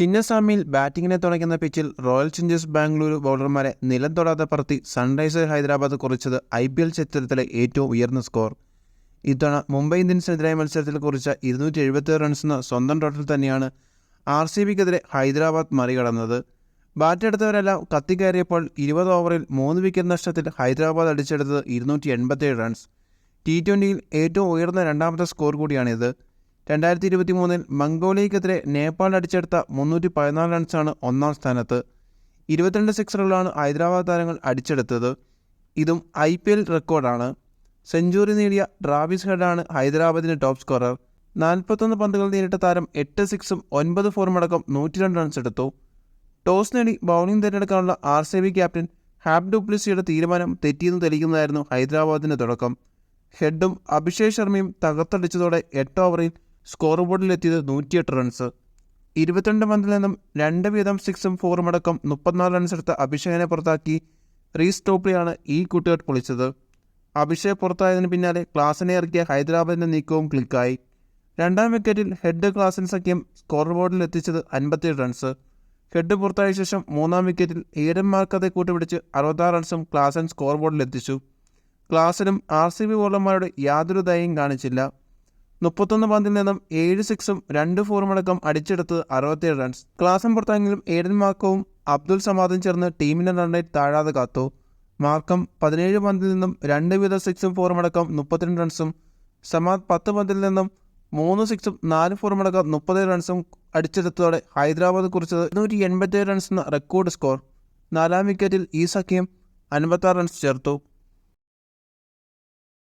ചിന്നസ്വാമിയിൽ ബാറ്റിങ്ങിനെ തുണയ്ക്കുന്ന പിച്ചിൽ റോയൽ ചലഞ്ചേഴ്സ് ബാംഗ്ലൂരു ബൗളർമാരെ നിലം തൊടാതെ പറത്തി സൺറൈസേഴ്സ് ഹൈദരാബാദ് കുറിച്ചത് ഐ പി എൽ ചരിത്രത്തിലെ ഏറ്റവും ഉയർന്ന സ്കോർ. ഇത്തവണ മുംബൈ ഇന്ത്യൻസിനെതിരായ മത്സരത്തിൽ കുറിച്ച ഇരുന്നൂറ്റി എഴുപത്തി റൺസ് എന്ന സ്വന്തം ടോട്ടൽ തന്നെയാണ് ആർ സി ബിക്കെതിരെ ഹൈദരാബാദ് മറികടന്നത്. ബാറ്റെടുത്തവരെല്ലാം കത്തിക്കയറിയപ്പോൾ ഇരുപത് ഓവറിൽ മൂന്ന് വിക്കറ്റ് നഷ്ടത്തിൽ ഹൈദരാബാദ് അടിച്ചെടുത്തത് ഇരുന്നൂറ്റി എൺപത്തേഴ് റൺസ് ടി ട്വന്റിയിൽ ഏറ്റവും ഉയർന്ന രണ്ടാമത്തെ സ്കോർ കൂടിയാണിത്. രണ്ടായിരത്തി ഇരുപത്തി മൂന്നിൽ മംഗോളിയക്കെതിരെ നേപ്പാൾ അടിച്ചെടുത്ത മുന്നൂറ്റി പതിനാല് റൺസാണ് ഒന്നാം സ്ഥാനത്ത്. ഇരുപത്തിരണ്ട് സിക്സറുകളാണ് ഹൈദരാബാദ് താരങ്ങൾ അടിച്ചെടുത്തത്. ഇതും ഐ പി എൽ റെക്കോർഡാണ്. സെഞ്ചുറി നേടിയ ഡ്രാവിസ് ഹെഡാണ് ഹൈദരാബാദിന്റെ ടോപ്പ് സ്കോറർ. നാൽപ്പത്തൊന്ന് പന്തുകൾ നേരിട്ട താരം എട്ട് സിക്സും ഒൻപത് ഫോറും അടക്കം നൂറ്റി രണ്ട് റൺസ് എടുത്തു. ടോസ് നേടി ബൗളിംഗ് തിരഞ്ഞെടുക്കാനുള്ള R C B captain Faf ഡുപ്ലിസിയുടെ തീരുമാനം തെറ്റിയെന്ന് തെളിയിക്കുന്നതായിരുന്നു ഹൈദരാബാദിന്റെ തുടക്കം. ഹെഡും അഭിഷേക് ശർമ്മയും തകർത്തടിച്ചതോടെ എട്ട് ഓവറിൽ സ്കോർ ബോർഡിലെത്തിയത് നൂറ്റിയെട്ട് റൺസ്. ഇരുപത്തിരണ്ട് പന്തിൽ നിന്നും രണ്ട് വീതം സിക്സും ഫോറും അടക്കം മുപ്പത്തിനാല് റൺസ് എടുത്ത അഭിഷേകിനെ പുറത്താക്കി റീസ് ടോപ്ലിയാണ് ഈ കൂട്ടുകെട്ട് പൊളിച്ചത്. അഭിഷേക് പുറത്തായതിന് പിന്നാലെ ക്ലാസിനെ ഇറക്കിയ ഹൈദരാബാദിന്റെ നീക്കവും ക്ലിക്കായി. രണ്ടാം വിക്കറ്റിൽ ഹെഡ് ക്ലാസിൻ സഖ്യം സ്കോർ ബോർഡിൽ എത്തിച്ചത് അൻപത്തിയേഴ് റൺസ് ഹെഡ് പുറത്തായ ശേഷം മൂന്നാം വിക്കറ്റിൽ ഈഡൻ മാർക്കത്തെ കൂട്ടുപിടിച്ച് അറുപത്താറ് റൺസും ക്ലാസൻ സ്കോർ ബോർഡിൽ എത്തിച്ചു. ക്ലാസിനും ആർ സി ബി ബോളർമാരുടെ യാതൊരു ദയയും കാണിച്ചില്ല. മുപ്പത്തൊന്ന് പന്തിൽ നിന്നും ഏഴ് സിക്സും രണ്ട് ഫോറും അടക്കം അടിച്ചെടുത്തത് അറുപത്തിയേഴ് റൺസ് ക്ലാസൻ പുറത്തെങ്കിലും ഏഡൻ മാർക്കവും അബ്ദുൾ സമാദും ചേർന്ന് ടീമിനെ റണ്ണേറ്റ് താഴാതെ കാത്തു. മാർക്കം പതിനേഴ് പന്തിൽ നിന്നും രണ്ട് വീത സിക്സും ഫോറും അടക്കം മുപ്പത്തിരണ്ട് റൺസും സമാദ് പത്ത് പന്തിൽ നിന്നും മൂന്ന് സിക്സും നാല് ഫോറും അടക്കം മുപ്പത് റൺസും അടിച്ചെടുത്തതോടെ ഹൈദരാബാദ് കുറിച്ചത് ഇരുന്നൂറ്റി റൺസ് എന്ന റെക്കോർഡ് സ്കോർ നാലാം വിക്കറ്റിൽ ഈ സഖ്യം അൻപത്താറ് റൺസ് ചേർത്തു.